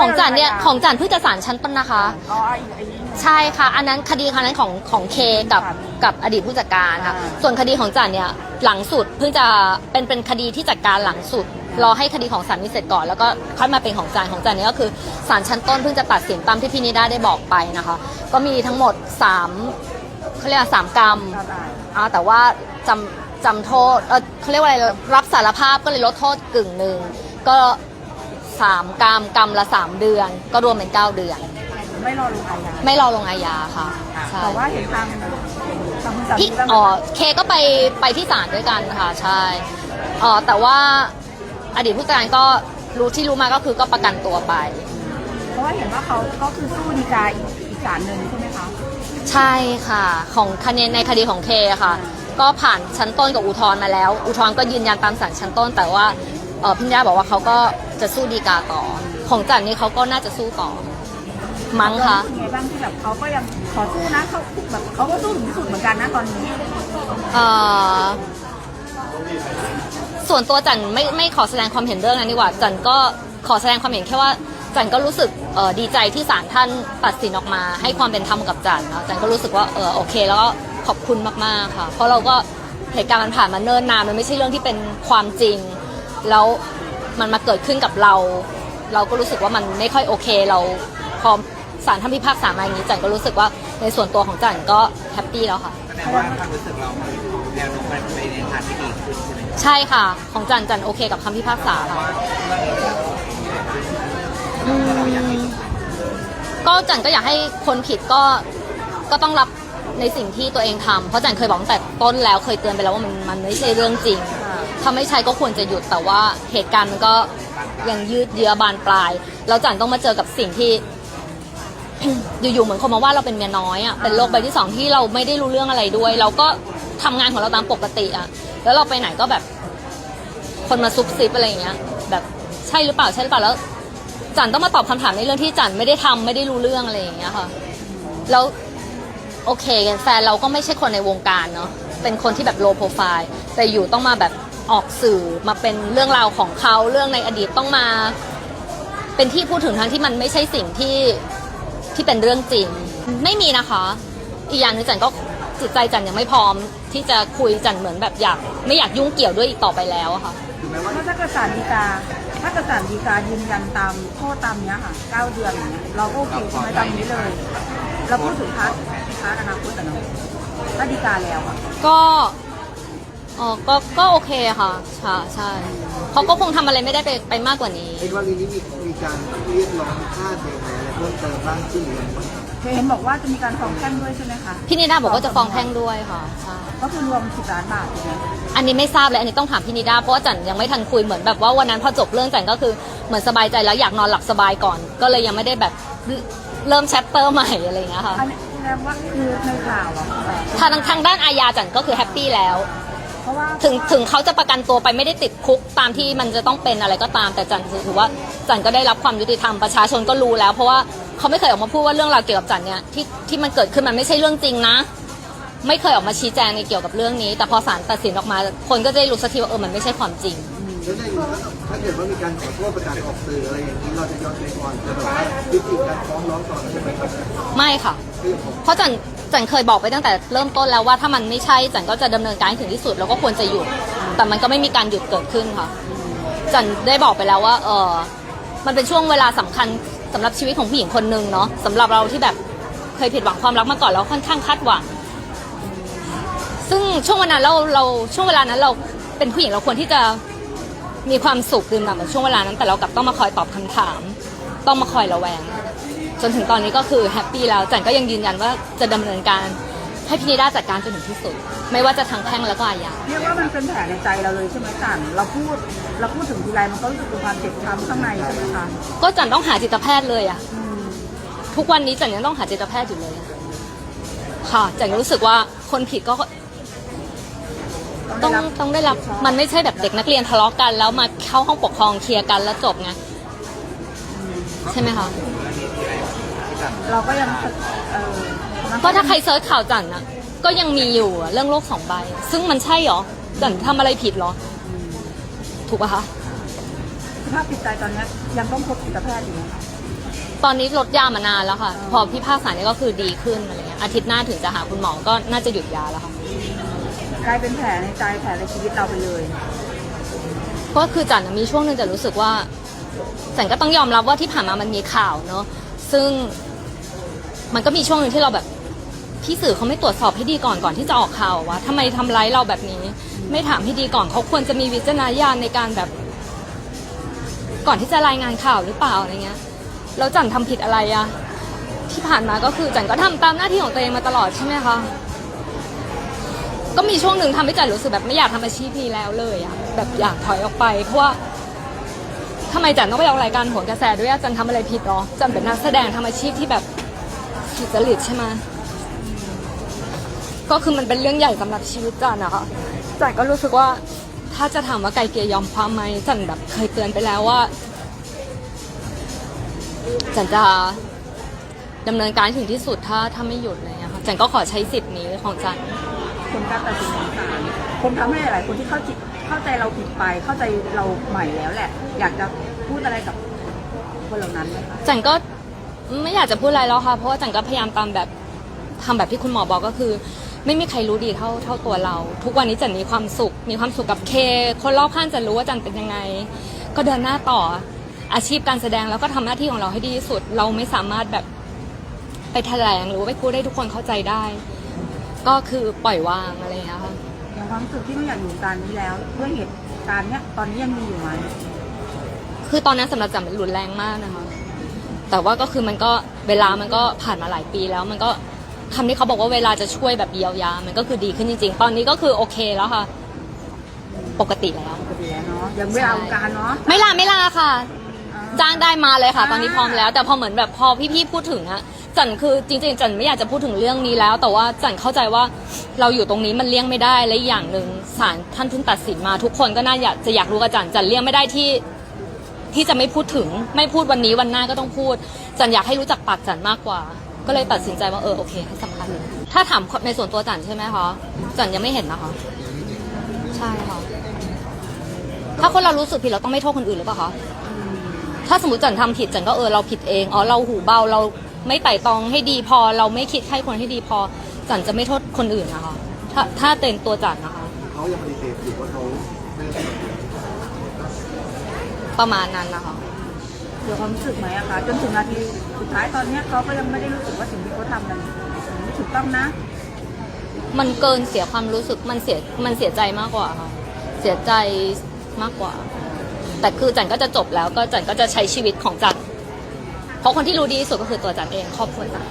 ของจันเนี่ยของจันเพิ่งจะศาลชั้นต้นนะคะ อ๋ออีกอันนี้ใช่ค่ะ อันนั้นคดีครั้งนั้นของของเคกับกับอดีตผู้จัดการค่ะ อ่า ส่วนคดีของจันเนี่ยหลังสุดเพิ่งจะเป็นเป็นคดีที่จัดการหลังสุด รอให้คดีของสันนิเสร็จก่อนแล้วก็ค่อยมาเป็นของจันของจันเนี่ยก็คือศาลชั้นต้นเพิ่งจะตัดสินตามที่พี่นิด้าได้บอกไปนะคะ ก็มีทั้งหมด3เขาเรียกว่าสามกรรมครับอ่าอ่าแต่ว่าจำจำโทษเออเขาเรียกว่าอะไรรับสารภาพก็เลยลดโทษกึ่งหนึ่งก็ สามกรรมกรรมละสามเดือน ก็รวมเป็นเก้าเดือน ไม่รอลงอาญาไม่รอลงอาญาค่ะใช่แต่ว่าเห็นทางทางคุณสามีพี่ตั้งอ๋อเคก็ไปไปที่ศาลด้วยกันค่ะใช่อ๋อแต่ว่าอดีตผู้จัดการก็รู้ที่รู้มาก็คือก็ประกันตัวไป เพราะว่าเห็นว่าเขาก็คือสู้ดีกาอีกอีกศาลหนึ่งใช่ไหมคะใช่ค่ะของคดีในคดีของเคค่ะ ก็ผ่านชั้นต้นกับอุทธรณ์มาแล้ว อุทธรณ์ก็ยืนยันตามศาลชั้นต้น แต่ว่า เออพี่ย่าบอกว่าเขาก็จะสู้ดีกาต่อ ของจันนี่เขาก็น่าจะสู้ต่อ มั้งคะรู้สึกไงบ้างที่แบบเขาก็ยังขอสู้นะเขาแบบเขาก็สู้ถึงที่สุดเหมือนกันนะตอนนี้เอ่อส่วนตัวจันไม่ไม่ขอแสดงความเห็นเรื่องนั้นดีกว่าจันก็ขอแสดงความเห็นแค่ว่าจันก็รู้สึกเอ่อดีใจที่ศาลท่านตัดสินออกมา ให้ความเป็นธรรมกับจันเนาะจันก็รู้สึกว่าเออโอเค แล้วก็ขอบคุณมากๆค่ะ เพราะเราก็เหตุการณ์มันผ่านมาเนิ่นนานมันไม่ใช่เรื่องที่เป็นความจริง แล้วมันมาเกิดขึ้นกับเรา เราก็รู้สึกว่ามันไม่ค่อยโอเค เราพอศาลท่านพิพากษามาอย่างนี้จันก็รู้สึกว่าในส่วนตัวของจันก็แฮปปี้แล้วค่ะ แสดงว่าความรู้สึกเราแนวโน้มไปในทางที่ดีขึ้นใช่ไหมใช่ค่ะ ของจันจันโอเคกับคำพิพากษาค่ะอืมก็จันก็อยากให้คนผิดก็ก็ต้องรับในสิ่งที่ตัวเองทำเพราะจันเคยบอกตั้งแต่ต้นแล้วเคยเตือนไปแล้วว่ามันมันไม่ใช่เรื่องจริง ถ้าไม่ใช่ก็ควรจะหยุดแต่ว่าเหตุการณ์มันก็ยังยืดเยื้อบานปลาย แล้วจันต้องมาเจอกับสิ่งที่ อยู่ๆเหมือนคนมาว่าเราเป็นเมียน้อยอะเป็นโรคใบที่สองที่เราไม่ได้รู้เรื่องอะไรด้วย เราก็ทำงานของเราตามปกติอะแล้วเราไปไหนก็แบบ คนมาซุบซิบอะไรอย่างเงี้ย แบบใช่หรือเปล่าใช่หรือเปล่าแล้วจันต้องมาตอบคำถามในเรื่องที่จันไม่ได้ทำไม่ได้รู้เรื่องอะไรอย่างเงี้ยค่ะ แล้วโอเคแฟนเราก็ไม่ใช่คนในวงการเนาะเป็นคนที่แบบโลโปรไฟล์แต่อยู่ต้องมาแบบ ออกสื่อมาเป็นเรื่องราวของเขาเรื่องในอดีตต้องมา เป็นที่พูดถึงทั้งที่มันไม่ใช่สิ่งที่ที่เป็นเรื่องจริง ไม่มีนะคะ อีกอย่างหนึงจันก็จิตใจจันยังไม่พร้อม ที่จะคุยจันเหมือนแบบอยาก ไม่อยากยุ่งเกี่ยวด้วยอีกต่อไปแล้วอะค่ะถ้าเกิดศาลฎีกา ถ้าเกิดศาลฎีกายืนยันตามโทษตามเนี้ยค่ะเก้าเดือนอย่างเงี้ยเราก็โอเคใช่ไหมตามนี้เลย เราพูดถึงพาร์ทพาร์ทอนาคตแต่เนาะถ้าฎีกาแล้วอะก็ อ๋อก็ก็โอเคค่ะใช่ใช่เขาก็คงทำอะไรไม่ได้ไปไปมากกว่านี้ เห็นว่านี้มีมีการเรียกร้องค่าเสียหายอะไรเพิ่มเติมบ้างขึ้นหรือยังเห็นบอกว่าจะมีการฟ้องแพ่งด้วยใช่ไหมคะพี่นิด้าบอกว่าจะฟ้องแพ่งด้วยค่ะใช่ก็คือรวมสิบล้านบาทใช่ไหมอันนี้ไม่ทราบเลยอันนี้ต้องถามพี่นิด้าเพราะว่าจันยังไม่ทันคุยเหมือนแบบว่าวันนั้นพอจบเรื่องจันก็คือเหมือนสบายใจแล้วอยากนอนหลับสบายก่อน ก็เลยยังไม่ได้แบบเริ่มแชปเตอร์ใหม่อะไรอย่างเงี้ยค่ะอันนี้แสดงว่าคือในข่าวอะทางทางด้านอาญาจันก็คือแฮปปี้แล้ว เพราะว่าถึงถึงเขาจะประกันตัวไปไม่ได้ติดคุกตามที่มันจะต้องเป็นอะไรก็ตาม แต่จันถือว่าจันก็ได้รับความยุติธรรมประชาชนก็รู้แล้ว เพราะว่าเขาไม่เคยออกมาพูดว่าเรื่องราวเกี่ยวกับจันเนี่ยที่ที่มันเกิดขึ้นมันไม่ใช่เรื่องจริงนะ ไม่เคยออกมาชี้แจงในเกี่ยวกับเรื่องนี้ แต่พอศาลตัดสินออกมา คนก็จะได้รู้สักทีว่าเออมันไม่ใช่ความจริง แล้วในถ้าเกิดว่ามีการขอโทษประกาศออกสื่ออะไรอย่างนี้เราจะย้อนไปก่อนจะแบบว่ายุติการฟ้องร้องก่อนใช่ไหมครับไม่ค่ะ เพราะจัน จันเคยบอกไปตั้งแต่เริ่มต้นแล้วว่าถ้ามันไม่ใช่จันก็จะดำเนินการถึงที่สุดแล้วก็ควรจะหยุด แต่มันก็ไม่มีการหยุดเกิดขึ้นค่ะจันได้บอกไปแล้วว่าเออมันเป็นช่วงเวลาสำคัญสำหรับชีวิตของผู้หญิงคนหนึ่งเนาะสำหรับเราที่แบบเคยผิดหวังความรักมาก่อนแล้วค่อนข้างคาดหวัง ซึ่งช่วงเวลานั้นเราเราช่วงเวลานั้นเราเป็นผู้หญิงเราควรที่จะมีความสุขดื่มด่ำกับช่วงเวลานั้นแต่เรากลับต้องมาคอยตอบคำถาม ต้องมาคอยระแวง จนถึงตอนนี้ก็คือแฮปปี้แล้วจันก็ยังยืนยันว่าจะดำเนินการให้พี่นิด้าจัดการจนถึงที่สุด ไม่ว่าจะทางแพ่งแล้วก็อาญาเรียกว่ามันเป็นแผลในใจเราเลยใช่ไหมจันเราพูดเราพูดถึงทีไรมันก็รู้สึกถึงความเจ็บช้ำข้างในใช่ไหมคะก็จันต้องหาจิตแพทย์เลยอะอืมทุกวันนี้จันยังต้องหาจิตแพทย์อยู่เลยอะค่ะจันรู้สึกว่าคนผิดก็ต้องได้รับต้องได้รับมันไม่ใช่แบบเด็กนักเรียนทะเลาะกัน แล้วมาเข้าห้องปกครองเคลียร์กันแล้วจบไงใช่ไหมคะ เราก็ยังเออก็ถ้าใครเซิร์ชข่าวจันอะก็ยังมีอยู่อะเรื่องโลกสองใบ ซึ่งมันใช่เหรอจันทำอะไรผิดเหรอ ถูกปะคะ สภาพจิตใจตอนเนี้ยยังต้องพบจิตแพทย์อยู่ไหมคะตอนนี้ลดยามานานแล้วค่ะ พอพี่ภาคษาเนี่ยก็คือดีขึ้นอะไรเงี้ยอาทิตย์หน้าถึงจะหาคุณหมอก็น่าจะหยุดยาแล้วค่ะ กลายเป็นแผลในใจแผลในชีวิตเราไปเลยก็คือจันมีช่วงหนึ่งจะรู้สึกว่าจันก็ต้องยอมรับว่าที่ผ่านมามันมีข่าวเนอะซึ่ง มันก็มีช่วงหนึ่งที่เราแบบพี่สื่อเขาไม่ตรวจสอบให้ดีก่อนก่อนที่จะออกข่าววะทำไมทำร้ายเราแบบนี้ ไม่ถามให้ดีก่อนเขาควรจะมีวิจารณญาณในการแบบ ก่อนที่จะรายงานข่าวหรือเปล่าอะไรเงี้ยแล้วจันทำผิดอะไรอะที่ผ่านมาก็คือจันก็ทำตามหน้าที่ของตัวเองมาตลอดใช่ไหมคะก็มีช่วงหนึ่งทำให้จันรู้สึกแบบไม่อยากทำอาชีพนี้แล้วเลยอะแบบอยากถอยออกไปเพราะว่าทำไมจันต้องไปออกรายการโหนกระแสด้วยอะจันทำอะไรผิดหรอจันเป็นนักแสดงทำอาชีพที่แบบ สุจริตใช่ไหมก็คือมันเป็นเรื่องใหญ่สำหรับชีวิตจันนะคะจันก็รู้สึกว่าถ้าจะถามว่าไกลเกลียยอมความไหมจันแบบเคยเตือนไปแล้วว่าจันจะดำเนินการให้ถึงที่สุดถ้าถ้าไม่หยุดอะไรเลยค่ะจันก็ขอใช้สิทธิ์นี้ของจันคนกล้ารตัดสินของศาลคนทำให้หลายๆคนที่เข้าจิตเข้าใจเราผิดไปเข้าใจเราใหม่แล้วแหละ อยากจะพูดอะไรกับคนเหล่านั้นไหมคะจันก็ ไม่อยากจะพูดอะไรแล้วค่ะ เพราะว่าจันก็พยายามตามแบบทำแบบที่คุณหมอบอกก็คือ ไม่มีใครรู้ดีเท่าเท่าตัวเรา ทุกวันนี้จันมีความสุข มีความสุขกับเค คนรอบข้างจะรู้ว่าจันเป็นยังไง ก็เดินหน้าต่ออาชีพการแสดงแล้วก็ทำหน้าที่ของเราให้ดีที่สุด เราไม่สามารถแบบไปแถลงหรือว่าไปพูดให้ทุกคนเข้าใจได้ ก็คือปล่อยวางอะไรอย่างเงี้ยค่ะอย่างความรู้สึกที่ไม่อยากอยู่วงการนี้แล้วด้วยเหตุการณ์เนี้ยตอนนี้ยังมีอยู่ไหมคือตอนนั้นสำหรับจันมันรุนแรงมากนะคะ แต่ว่าก็คือมันก็เวลามันก็ผ่านมาหลายปีแล้ว มันก็คำที่เขาบอกว่าเวลาจะช่วยแบบเยียวยา มันก็คือดีขึ้นจริง ๆ ตอนนี้ก็คือโอเคแล้วค่ะ ปกติแล้วปกติแล้วเนาะยังไม่เอาวงการเนาะไม่ลาไม่ลาค่ะอ่าจ้างได้มาเลยค่ะ ตอนนี้พร้อมแล้ว แต่พอเหมือนแบบพอพี่ๆพูดถึงอะจันคือจริงๆจันไม่อยากจะพูดถึงเรื่องนี้แล้ว แต่ว่าจันเข้าใจว่าเราอยู่ตรงนี้มันเลี่ยงไม่ได้และอีกอย่างหนึ่งศาลท่านเพิ่งตัดสินมา ทุกคนก็น่าอยากจะอยากรู้กับจันจันเลี่ยงไม่ได้ที่ ที่จะไม่พูดถึงไม่พูดวันนี้วันหน้าก็ต้องพูด จันอยากให้รู้จักปากจันมากกว่า ก็เลยตัดสินใจว่าเออโอเค ให้สัมภาษณ์เลยถ้าถามในส่วนตัวจันใช่ไหมคะจันยังไม่เห็นนะคะใช่ค่ะถ้าคนเรารู้สึกผิดเราต้องไม่โทษคนอื่นหรือเปล่าคะถ้าสมมติจันทำผิดจันก็เออเราผิดเองอ๋อเราหูเบาเราไม่ไต่ตองให้ดีพอ เราไม่คิดให้คนให้ดีพอจันจะไม่โทษคนอื่นนะคะถ้าถ้าเป็นตัวจันนะคะเขายังปฏิเสธอยู่ว่าเขาไม่ได้ ประมาณนั้นนะคะ เดี๋ยวความรู้สึกไหมอะคะจนถึงนาทีสุดท้ายตอนเนี้ยเขาก็ยังไม่ได้รู้สึกว่าสิ่งที่เขาทำมันมันไม่ถูกต้องนะมันเกินเสียความรู้สึกมันเสียมันเสียใจมากกว่าค่ะเสียใจมากกว่า แต่คือจันก็จะจบแล้วก็จันก็จะใช้ชีวิตของจันเพราะคนที่รู้ดีที่สุดก็คือตัวจันเองครอบครัวจัน